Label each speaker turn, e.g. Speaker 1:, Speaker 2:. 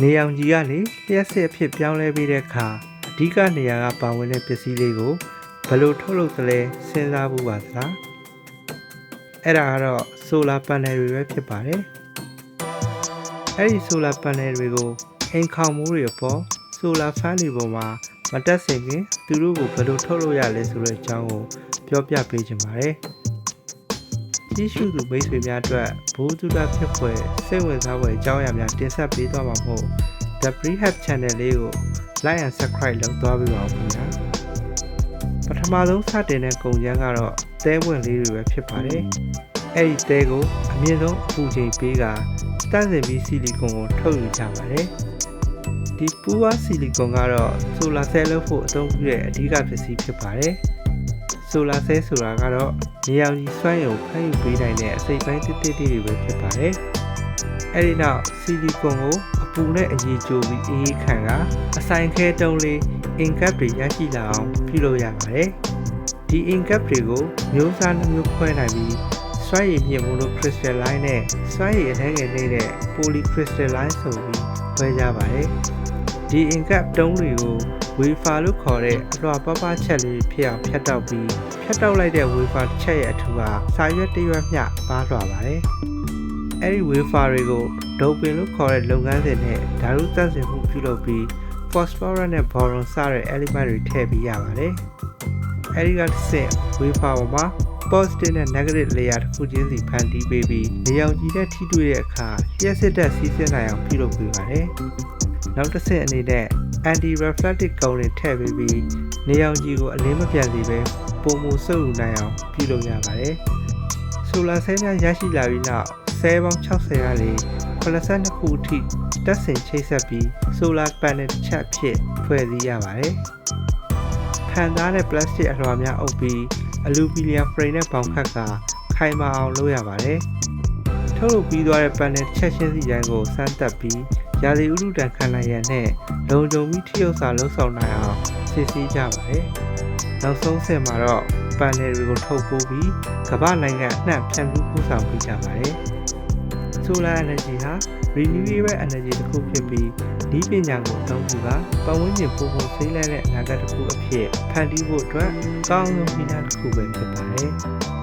Speaker 1: နေအောင်ကြီးကလေလျှက်စစ်အဖြစ်ပြောင်းလဲပြီးတဲ့အခါအဓိကနေရာကပါဝင်တဲ့ပစ္စည်းလေးကိုဘယ်လိုထုတ်လုပ်သလဲစဉ်းစားဖို့ပါသလားအဲ့ဒါကတော့ solar panel တွေပဲဖြစ်ပါတယ်အဲ့ဒီ solar panel တွေကိုအိမ်ခေါင်မိုးတွေအပေါ် solar fan တွေပေါ်မှာမတက်စင်ခင်သူတို့ကိုဘယ်လိုထုတ်လုပ်ရလဲဆိုတဲ့အကြောင်းကိုပြောပြပေးချင်ပါတယ် ကြီးစုသူမိတ်ဆွေများအတွက်ဘိုးတုဒဖြစ်ဖွယ်စိတ်ဝင်စားဖွယ်အကြောင်းအရာများတင်ဆက်ပေးသွားမှာမဟုတ် The Prehab Channel လေးကို like and subscribe လုပ်သွားပေးပါဦးခင်ဗျာပထမဆုံးစတင်တဲ့ကုန်ကျန်းကတော့တဲပွင့်လေးတွေပဲဖြစ်ပါတယ်အဲ့ဒီတဲကိုအမြင့်ဆုံးအပူချိန်ပေးကတန့်စင်ပြီးဆီလီကွန်ကိုထုတ်ယူကြပါတယ်ဒီပူဝါဆီလီကွန်ကတော့ solar cell လုပ်ဖို့အသုံးပြုတဲ့အဓိကပစ္စည်းဖြစ်ပါတယ် ဆိုလာဆဲဆိုတာကတော့နေရောင်ခြည်စွမ်းရည်ကိုဖမ်းယူပေးနိုင်တဲ့အစိတ်ပိုင်းတစ်တစ်တွေပဲဖြစ်ပါတယ်။အဲဒီနောက်ဆီလီကွန်ကိုအပူနဲ့အရည်ကြိုပြီးအေးအေးခံကအဆိုင်ခဲတုံးလေးအင်ကပ်တွေရရှိလာအောင်ပြုလုပ်ရပါတယ်။ဒီအင်ကပ်တွေကိုမျိုးစားနှမျိုးခွဲနိုင်ပြီးစွမ်းရည်မြင့်မိုလို့ crystalline နဲ့စွမ်းရည်အထက်ငယ်နေတဲ့ polycrystalline ဆိုပြီးတွဲကြပါတယ်။ ဒီအင်ကပ်တုံးတွေကို wafer လို့ခေါ်တဲ့အလွှာပပချက်လေးဖြစ်အောင်ဖြတ်တောက်ပြီးဖြတ်တောက်လိုက်တဲ့ wafer တစ်ချက်ရဲ့အထူကစာရွက်တစ်ရွက်မျှပါလွှာပါတယ်။အဲဒီ wafer တွေကိုဒုံပင်လို့ခေါ်တဲ့လုပ်ငန်းစဉ်နဲ့ဓာတ်ရုပ်သန့်စင်မှုပြုလုပ်ပြီး phosphorus နဲ့ boron စတဲ့ element တွေထည့်ပေးရပါတယ်။အဲဒီကတစ်ဆင့် wafer ပေါ်မှာ positive နဲ့ negative layer တစ်ခုချင်းစီဖန်တီးပေးပြီးနေရောင်ခြည်နဲ့ထိတွေ့တဲ့အခါလျှက်စစ်တဲ့စီးဆင်းနိုင်အောင်ပြုလုပ်ပေးပါတယ်။ နောက်တစ်ဆင့်အနေနဲ့ anti reflective ကောင်းတွေထည့်ပေးပြီးနေရောင်ခြည်ကိုအလင်းမပြတ်စေဘဲပုံမူစုပ်ယူနိုင်အောင်ပြုလုပ်ရပါတယ်။ solar cell များရရှိလာပြီးနောက်ဆဲပေါင်း60ကနေ82ခုအထိတက်ဆင်ချိတ်ဆက်ပြီး solar panel တစ်ချက်ဖြစ်ဖွဲ့စည်းရပါတယ်။ခံသားတဲ့ plastic အလွှာများအုပ်ပြီး aluminum frame နဲ့ပေါင်ခတ်ကာခိုင်မာအောင်လုပ်ရပါတယ်။ထုတ်လုပ်ပြီးသွားတဲ့ panel တစ်ချက်ချင်းစီတိုင်းကိုစမ်းသပ်ပြီး ရာသီဥတုတန်ခံနိုင်ရန်နဲ့လုံခြုံပြီးထိရောက်စွာလှုပ်ဆောင်နိုင်အောင်စစ်ဆေးကြပါတယ်။နောက်ဆုံးဆင့်မှာတော့ panel တွေကိုထုတ်ပိုးပြီးကမ္ဘာနိုင်ငံအနှံ့ဖြန့်ဖြူးပို့ဆောင်ပေးကြပါတယ်။ Solar energy ဟာ renewable energy တစ်ခုဖြစ်ပြီးဒီပညာကိုအသုံးပြုကပတ်ဝန်းကျင်ပုံပုံစိမ့်လဲတဲ့အနာဂတ်တစ်ခုအဖြစ်ဖန်တီးဖို့အတွက်ကောင်းဆုံးပညာတစ်ခုပဲဖြစ်ပါတယ်။